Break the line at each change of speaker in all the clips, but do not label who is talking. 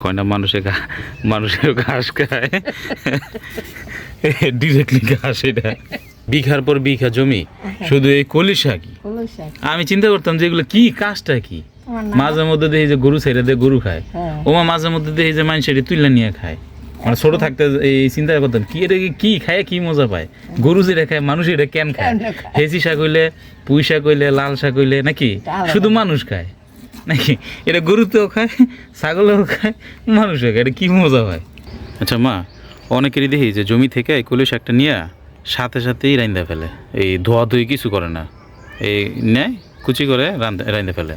কয় না মানুষে মানুষের ঘাস খায়? ডিরেক্টলি ঘাস এটা। বিঘার পর বিঘা জমি। শুধু এই কলিশা কি আমি চিন্তা করতাম যে এগুলো কি কাজটা কি? মাঝে মধ্যে দেখি যে গরু ছেড়ে দিয়ে গরু খায়।
হ্যাঁ।
ওমা মাঝে মধ্যে দেখি যে মানুষ এটি তুললে নিয়ে খায়। মানে ছোট থাকতে এই চিন্তা করতাম কি এটা কি- খায় কি মজা পায়? গরু যেটা খায় মানুষ এটা কেন খায়? হেঁচি শাক হইলে পুঁই শাক হইলে লাল শাক হইলে নাকি? শুধু মানুষ খায়। নাকি? এটা গরুতেও খায় ছাগলেও খায় মানুষও খায় এটা কি মজা হয়? আচ্ছা মা অনেকেরই দেখি যে জমি থেকে কলি শাকটা নিয়ে সাথে সাথেই রাইন্দা ফেলে। এই ধোয়া ধুই কিছু করে না। এই নেয় কুচি করে রাইন্দা ফেলে।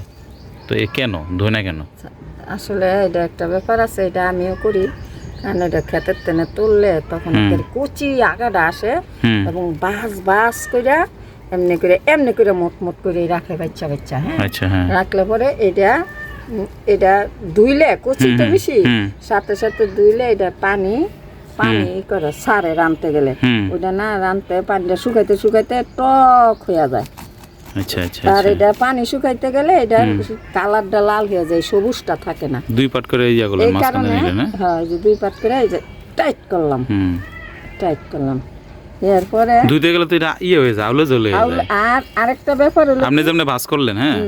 তো এ কেন? ধোয় না কেন?
আসলে এটা একটা ব্যাপার আছে এটা আমিও করি। কারণ এটা ক্ষেতের তেনে তুললে তখন কুচি আগাটা আসে এবং বাস বাস করে এমনি করে এমনি করে মোট মোট করে রাখে বাচ্চা বাচ্চা হ্যাঁ?
আচ্ছা হ্যাঁ।
রাখলে পরে এটা এটা ধুইলে কুচি তো
হুম, হুম,
বেশি সাথে সাথে ধুইলে এটা পানি পানি করে সারে রানতে গেলে। ওটা না রানতে পানিটা শুকাইতে শুকাইতে টক হয়ে যায়।
আচ্ছা আচ্ছা
আর এটা পানি শুকাইতে গেলে এটা কালারটা লাল হয়ে যায় সবুজটা থাকে না।
দুই পাট করে এই মাঝখানে দিলে না?
হ্যাঁ দুই পাট করে এই যে টাইট করলাম। টাইট করলাম। এরপরে
ধুইতে গেলে তো এটা ইয়ে হয়ে যায় আউলে জ্বলে যায়।
আর আরেকটা ব্যাপার হলো
আপনি যেমন ভাজ করলেন হ্যাঁ?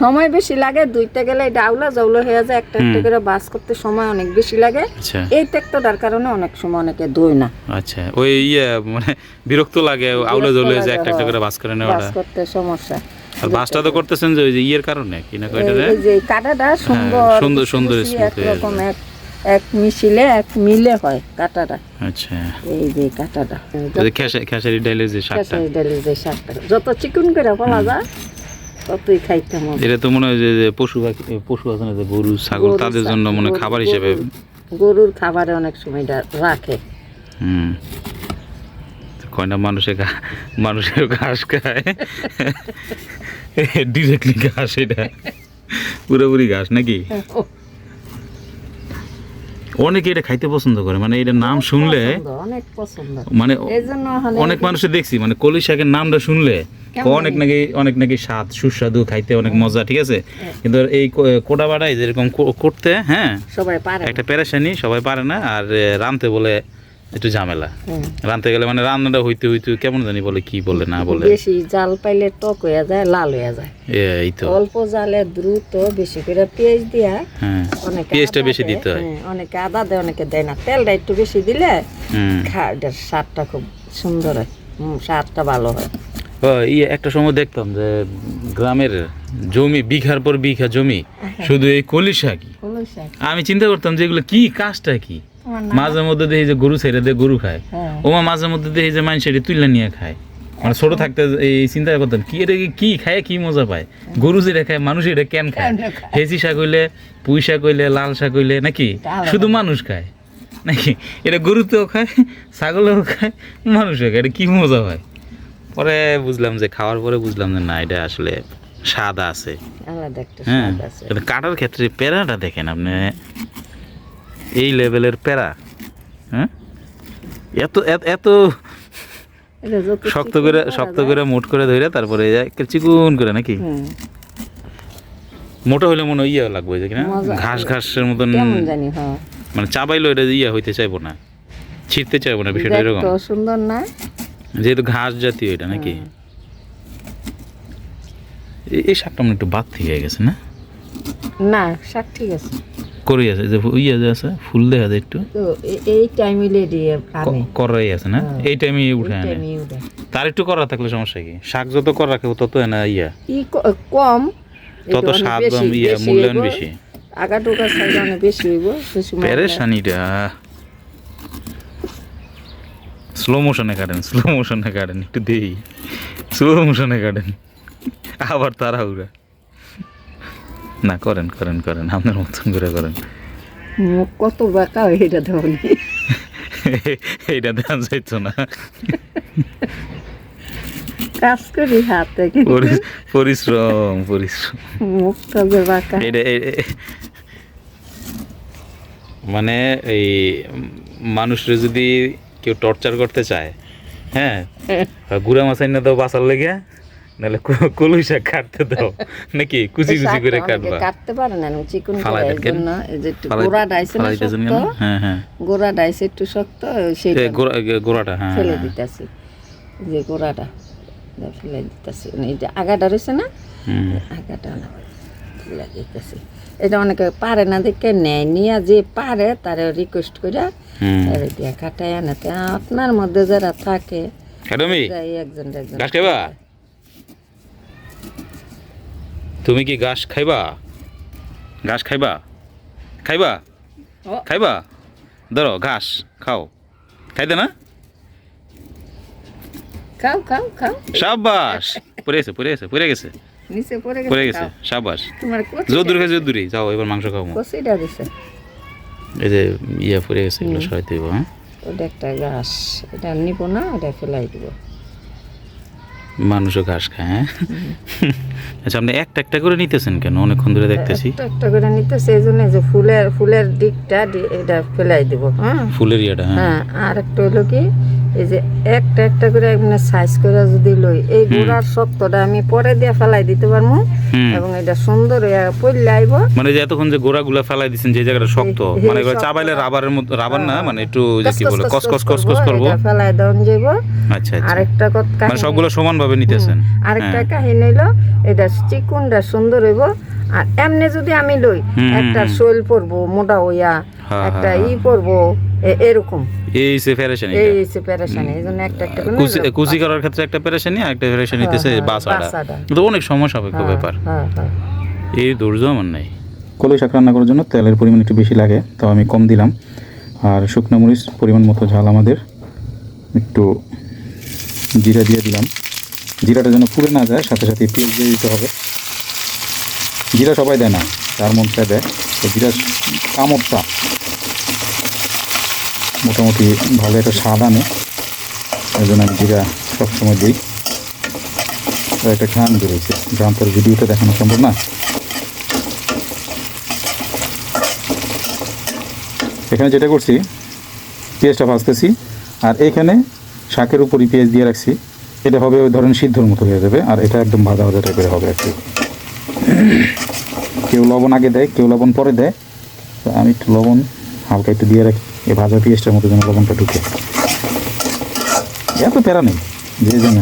সময় বেশি লাগে দুইতে গেলে এটা আউলা জাউলা হয়ে যায় একটা একটা করে বাস করতে সময় অনেক বেশি লাগে।
আচ্ছা।
এই কারণে অনেক সময় অনেকে ধোয় না।
আচ্ছা ওই ইয়ে মানে বিরক্ত লাগে আউলে জ্বলে যে একটা একটা করে ভাজ করে
বাস
নেওয়াটা
করতে সমস্যা।
আর ভাজটা তো করতেছেন যে ইয়ের কারণে কি না কয়টা
যে কাটাটা সুন্দর
হ্যাঁ, সুন্দর, সুন্দর
কুচি
smooth হয়ে
এক মিশিলে এক মিলে হয় কাটাটা।
আচ্ছা।
এই যে কাটাটা।
খেসারি ডাইলের যে শাকটা
খেসারি ডালের যে শাকটা যত চিকুন করে ফলা যায় ততই খাইতে
এটা তো মনে হয় যে পশু পাখি পশু আছে না যে গরু ছাগল তাদের জন্য মনে খাবার হিসেবে
গরুর- খাবারে অনেক সময় রাখে।
হুম। তো কয় মানুষে মানুষের ঘাস খায়? ডিরেক্টলি ঘাস এটা। পুরোপুরি ঘাস নাকি? অনেকে এটা খাইতে পছন্দ করে মানে এটা নাম শুনলে
অনেক পছন্দ।
মানে অনেক মানুষের দেখছি মানে কলি শাকের নামটা শুনলে অনেক নাকি অনেক নাকি স্বাদ সুস্বাদু খাইতে অনেক মজা ঠিক আছে? কিন্তু এই কোটা বাড়াই যেরকম করতে হ্যাঁ?
সবাই পারে
একটা পেরেশানি সবাই পারে না আর রানতে বলে একটু ঝামেলা। রানতে গেলে মানে রান্নাটা হইতে হইতে কেমন জানি বলে কি বলে না বলে?
বেশি জাল পাইলে টক হয়ে যায় লাল হয়ে যায়।
এই তো।
অল্প জালে দ্রুত বেশি করে পেঁয়াজ দিয়া
হ্যাঁ
অনেকে
পেঁয়াজটা বেশি দিতে হয়।
হ্যাঁ, অনেকে আদা দেয় অনেকে দেয় না। তেলটা একটু বেশি দিলে
হুম।
স্বাদটা খুব সুন্দর হয়। হুম, স্বাদটা ভালো হয়।
ইয়ে একটা সময় দেখতাম যে গ্রামের জমি বিঘার পর বিঘা জমি শুধু এই কলি
শাক।
আমি চিন্তা করতাম যে এগুলো কি কাজটা কি? মাঝে মধ্যে দেখি যে গরু ছেড়ে দিয়ে গরু খায়।
হ্যাঁ।
ওমা মাঝে মধ্যে দেখি যে মানুষ এটি তুললে নিয়ে খায়। মানে ছোট থাকতে এই চিন্তা করতাম কি এটা কি- খায় কি মজা পায়? গরু যেটা খায় মানুষ এটা কেন খায়? শাক হইলে পুঁই শাক হইলে লাল শাক হইলে নাকি? শুধু মানুষ খায়। নাকি? এটা গরুতেও খায় ছাগলেও খায় মানুষও খায় এটা কি মজা হয়? পরে বুঝলাম যে খাওয়ার পরে বুঝলাম যে না এটা আসলে স্বাদ আছে। হ্যাঁ কাটার ক্ষেত্রে প্যারাটা দেখেন আপনি। এই লেভেলের প্যারা। হ্যাঁ? এত এত- এত শক্ত করে শক্ত করে মোট করে ধরে তারপরে চিকুন করে নাকি? মোটা হইলে মনে হয় ইয়ে লাগবে যে কিনা? ঘাস ঘাসের মতন
হ্যাঁ।
মানে চাবাইলো এটা ইয়ে হইতে চাইব না ছিঁড়তে চাইব না বিষয়টা এরকম।
সুন্দর না?
যেহেতু ঘাস জাতীয় এটা নাকি? এই- এই শাকটা মনে একটু বাদ থেকে গেছে না?
না শাক ঠিক আছে।
করে আছে যে ইয়ে যে আছে ফুল দেখা যায় একটু।
এই টাইমিলে দিয়ে
করাই আছে না?
হ্যাঁ।
এই টাইমে উঠে আনে। তার একটু করা থাকলে সমস্যা কি? শাক যত করা রাখে তত না ইয়া।
কম।
তত স্বাদ ইয়া মূল্যায়ন বেশি।
আগা টোকা সাইডে অনেক বেশি হইব
পেরেশানিটা। স্লো মোশনে কাটেন স্লো মোশনে কাটেন একটু দেই স্লো মোশনে কাটেন। আবার তাড়াহুড়া। না করেন করেন করেন আপনার মতন করে করেন।
মুখ কত বাঁকা হয় এটা ধরনি
এইটা দেওয়া যাইতো না।
কাজ করি হাতে
পরিশ্রম পরিশ্রম।
মুখটা যে বাঁকা
এটা মানে এই মানুষের যদি কেউ টর্চার করতে চায় হ্যাঁ গুড়া মাছ আইনা দাও বাঁচার লেগে
নাহলে কলই শাক কাটতে দাও। নাকি কুচি কুচি করে কাটবা?
কাটতে পারে না চিকন করে জন্য যে একটু গোড়া ডাইছে না শক্ত?
হ্যাঁ হ্যাঁ।
গোড়া ডাইছে একটু শক্ত সেই
গোড়া গোড়াটা হ্যাঁ
ফেলে
হ্যাঁ।
দিতেছি যে গোড়াটা। ফেলে দিতেছি এই যে আগাটা রয়েছে না? আগাটা না ফেলে দিতেছি। এটা অনেকে পারে না দেখে নেয় নিয়ে যে পারে তারে রিকোয়েস্ট করে তারে দিয়ে কাটায় আনাতে। আপনার মধ্যে যারা থাকে একজন একজন
ঘাস খাইবা? তুমি কি ঘাস খাইবা? ঘাস খাইবা? খাইবা? খাইবা? ধরো ঘাস খাও। খাইতে না?
খাও খাও খাও।
সাবাস পড়ে গেছে পড়ে গেছে পড়ে গেছে।
নিচে পড়ে
পড়ে
গেছে খাও।
সাবাস
তোমার
খাই যদুরি যাও এবার মাংস
দিছে।
এই যে ইয়ে পড়ে গেছে এগুলো হইব হ্যাঁ?
ওটা একটা ঘাস। এটা নিব না ওটা ফেলাই দিব।
মানুষও ঘাস খায় হ্যাঁ? আচ্ছা আপনি একটা একটা করে নিতেছেন কেন? অনেকক্ষণ ধরে দেখতেছি।
একটা একটা করে নিতে সেই জন্য যে ফুলের ফুলের দিকটা এটা ফেলাই দিব হ্যাঁ
ফুলের ইয়েটা হ্যাঁ।
আর একটা হলো কি এই যে একটা একটা করে মানে সাইজ করে যদি লই এই গোড়ার শক্তটা আমি পরে দিয়ে ফেলাই দিতে পারব এবং এটা সুন্দর পড়লে আইব।
মানে যে এতক্ষণ যে গোড়াগুলা ফেলাই দিচ্ছেন যে জায়গাটা শক্ত মানে
এই
চাবাইলে রাবারের মতো রাবার না মানে একটু যে কি বলে কস কস কস কস
করব, ফেলাই যাইব।
আচ্ছা আচ্ছা।
আরেকটা কথা
মানে সবগুলো সমান ভাবে নিতেছেন।
আরেকটা
হ্যাঁ।
কাহিনী হইল এটা চিকুনটা সুন্দর হইব। আর এমনি যদি আমি লই একটা। শৈল পরবো মোটা হইয়া
হ্যাঁ,
একটা
হ্যাঁ,
ই পরবো এ- এরকম।
এই সে ফেরেশানি
এই হচ্ছে প্যারেশানি এই জন্য একটা একটা করে
কুচি করার ক্ষেত্রে একটা পেরেশানি আর একটা পেরেশানি নিতেছে
হ্যাঁ,
বাসাটা। তো অনেক সময় সাপেক্ষ
হ্যাঁ,
ব্যাপার।
হ্যাঁ, হ্যাঁ।
এই ধৈর্য আমার নাই।
কলই শাক রান্না করার জন্য তেলের পরিমাণ একটু বেশি লাগে তো আমি কম দিলাম। আর শুকনো মরিচ পরিমাণ মতো ঝাল আমাদের। একটু জিরা দিয়ে দিলাম। জিরাটা যেন পুড়ে না যায়, সাথে সাথে পেঁয়াজ দিয়ে দিতে হবে। জিরা সবাই দেয় না, তার মধ্যে দেয়। তো জিরা কামড়টা মোটামুটি ভালো একটা স্বাদ আনে এই জন্য আমি জিরা সবসময় দিই। একটা ঘ্রাণ বেরিয়েছে তোর ভিডিওটা দেখানো সম্ভব না। এখানে যেটা করছি পেঁয়াজটা ভাজতেছি, আর এখানে শাকের উপরই পেঁয়াজ দিয়ে রাখছি। এটা হবে ওই ধরেন সিদ্ধর মতো হয়ে যাবে, আর এটা একদম ভাজা ভাজা টাইপের হবে কি। কেউ লবণ আগে দেয়, কেউ লবণ পরে দেয়। তো আমি একটু লবণ হালকা একটু দিয়ে রাখি, এই ভাজা পেঁয়াজটার মতো যেন লবণটা ঢুকে। এত প্যারা নেই, যে জন্য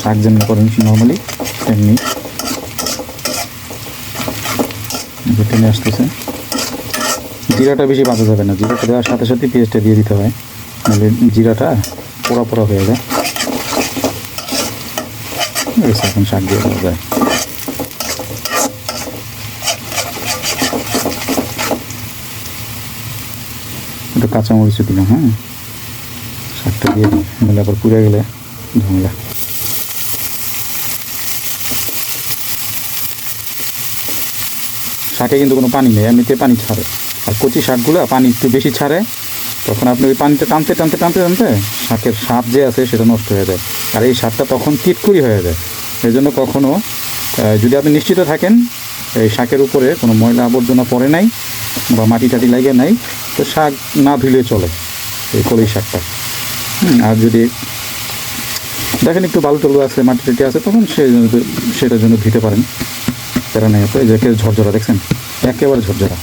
শাক যেমন করেন নর্মালি তেমনি। টেনে আসতেছে। জিরাটা বেশি বাঁচা যাবে না, জিরাটা দেওয়ার সাথে সাথে পেঁয়াজটা দিয়ে দিতে হয়। নাহলে জিরাটা পোড়া পোড়া হয়ে যায়। এসে এখন শাক দিয়ে দেওয়া যায় একটু কাঁচামরিচও দিলাম হ্যাঁ শাকটা দিয়ে নাহলে আবার পুড়ে গেলে ঝামেলা শাকে কিন্তু কোনো পানি নেই এমনিতে পানি ছাড়ে আর কচি শাকগুলো পানি একটু বেশি ছাড়ে তখন আপনি ওই পানিতে টানতে টানতে টানতে টানতে শাকের স্বাদ যে আছে সেটা নষ্ট হয়ে যায়। আর এই শাকটা তখন তিতকুড়ি হয়ে যায়। এই জন্য কখনও যদি আপনি নিশ্চিত থাকেন, এই শাকের উপরে কোনো ময়লা আবর্জনা পড়ে নাই বা মাটি টাটি লাগে নাই, তো শাক না ধুলে চলে এই কলই শাকটা। আর যদি দেখেন একটু বালু টলু আছে, মাটি টাটি আছে, তখন সে সেটার জন্য ধুতে পারেন। প্যারা নেই এই যে ঝরঝরা, দেখছেন? একেবারে ঝরঝরা।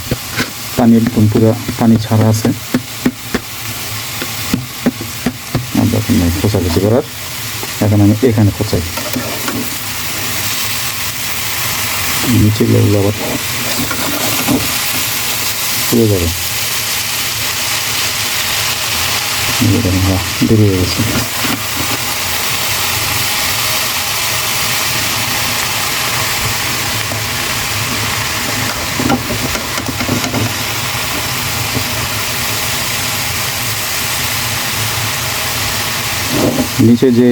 পানি একদম পুরো পানি ছাড়া আছে আর দরকার নেই খোঁচাখুচি করার। এখন আমি এখানে খোঁচাই। নিচে গেলে আবার পুড়ে যাবে। বেরিয়ে গেছে। নিচে যে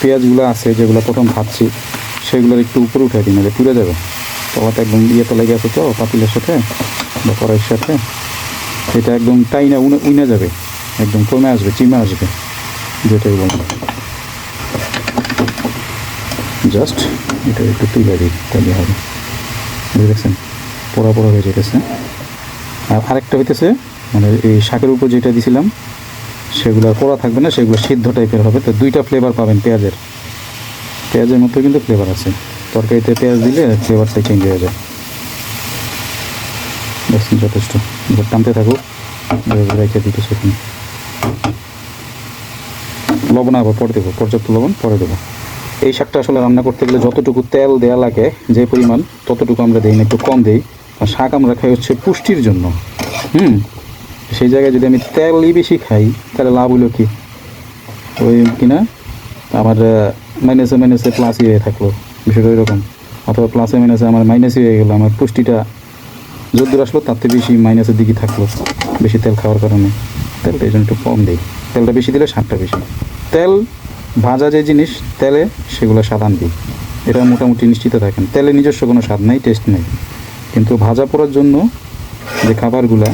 পেঁয়াজগুলো আছে, যেগুলো প্রথম ভাবছি সেগুলোর একটু উপরে উঠে দিন পুড়ে যাবে। তলাতে একদম ইয়ে তো লেগে আছে তো, পাতিলের সাথে বা কড়াইয়ের সাথে। এটা একদম টাইনা উনে উনে যাবে, একদম কমে আসবে, চিমে আসবে, যেটাই বলব জাস্ট এটা একটু তুলে দিই, তাহলে হবে। বুঝে দেখছেন, পোড়া পোড়া হয়ে যেতেছে। আর আরেকটা হইতেছে মানে এই শাকের উপর যেটা দিছিলাম সেগুলো পোড়া থাকবে না, সেগুলো সিদ্ধ টাইপের হবে। তো দুইটা ফ্লেভার পাবেন পেঁয়াজের। পেঁয়াজের মতো কিন্তু ফ্লেভার আছে। তরকারিতে পেঁয়াজ দিলে ফ্লেভারটা চেঞ্জ হয়ে যায়। ব্যাস যথেষ্ট। এবার টানতে থাকুক। রেখে দিই কিছুক্ষণ লবণ আবার পরে দেবো, পর্যাপ্ত লবণ পরে দেবো। এই শাকটা আসলে রান্না করতে গেলে যতটুকু তেল দেওয়া লাগে, যে পরিমাণ, ততটুকু আমরা দিই না, একটু কম দিই। আর শাক আমরা খাই হচ্ছে পুষ্টির জন্য। হুম? সেই জায়গায় যদি আমি তেলই বেশি খাই, তাহলে লাভ হলো কি? ওই কিনা আমার মাইনাসে মাইনাসে প্লাসই হয়ে থাকল, বিষয়টা এরকম অথবা প্লাসে মাইনাসে আমার মাইনাসই হয়ে গেলো, আমার পুষ্টিটা যদ্দূর আসলো, তার থেকে বেশি মাইনাসের দিকে থাকল, বেশি তেল খাওয়ার কারণে। তেলটা এই জন্য একটু কম দিই। তেলটা বেশি দিলে স্বাদটা বেশি। তেল, ভাজা যে জিনিস, তেলে সেগুলো স্বাদ আনবে এটা মোটামুটি নিশ্চিত থাকেন। তেলে নিজস্ব কোনো স্বাদ নেই টেস্ট নেই। কিন্তু ভাজা পড়ার জন্য যে খাবারগুলা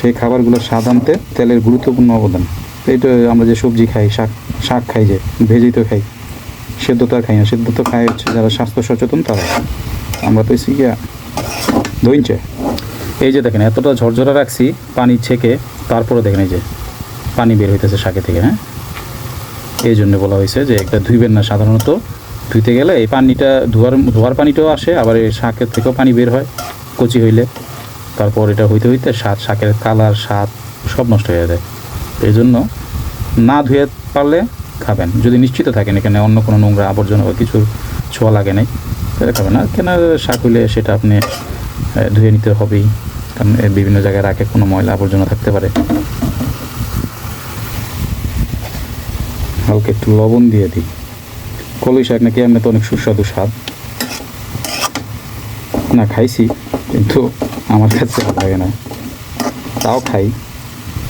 সেই খাবারগুলোর স্বাদ আনতে তেলের গুরুত্বপূর্ণ অবদান। তো আমরা যে সবজি খাই, শাক শাক খাই যে, ভেজেই তো খাই। সেদ্ধ তো খাই না, সেদ্ধ তো খাই হচ্ছে যারা স্বাস্থ্য সচেতন তারা। আমরা তো এসে গিয়া ধইনছে এই যে দেখেন, এতটা ঝরঝরা রাখছি, পানি ছেঁকে, তারপরে দেখেন এই যে পানি বের হইতেছে শাকে থেকে হ্যাঁ? এই জন্য বলা হয়েছে যে একটা ধুইবেন না সাধারণত। ধুইতে গেলে এই পানিটা, ধোয়ার ধোয়ার পানিটাও আসে, আবার এই শাকের থেকেও পানি বের হয়, কচি হইলে। তারপর এটা হইতে হইতে স্বাদ শাকের কালার, স্বাদ সব নষ্ট হয়ে যায়। এই জন্য না ধুয়ে পারলে খাবেন। যদি নিশ্চিত থাকেন এখানে অন্য কোনো নোংরা আবর্জনা বা কিছু ছোঁয়া লাগে নাই, তাহলে খাবেন। আর কেনা শাক হইলে সেটা আপনি ধুয়ে নিতে হবেই, কারণ বিভিন্ন জায়গায় রাখে কোনো ময়লা আবর্জনা থাকতে পারে। হালকা একটু লবণ দিয়ে দিই। কলই শাক নাকি এমনি তো অনেক সুস্বাদু স্বাদ। না খাইছি, কিন্তু আমার ভালো লাগে না। তাও খাই।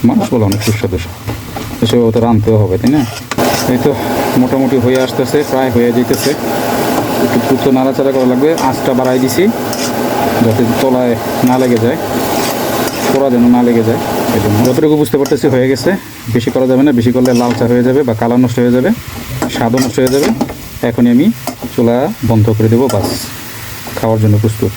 মানুষ বলে অনেক সুস্বাদু স্বাদ তো রাঁধতেও হবে, তাই না? এই তো মোটামুটি হয়ে আসতেছে, প্রায় হয়ে যেতেছে। একটু দ্রুত নাড়াচাড়া করা লাগবে। আঁচটা বাড়াই দিছি, যাতে তলায় না লেগে যায়। পোড়া যেন না লেগে যায়। এই জন্য। যতটুকু বুঝতে পারতেছি হয়ে গেছে। বেশি করা যাবে না। বেশি করলে লাল চা হয়ে যাবে বা কালার নষ্ট হয়ে যাবে, স্বাদও নষ্ট হয়ে যাবে। এখনই আমি চুলা বন্ধ করে দেবো, বাস। খাওয়ার জন্য প্রস্তুত।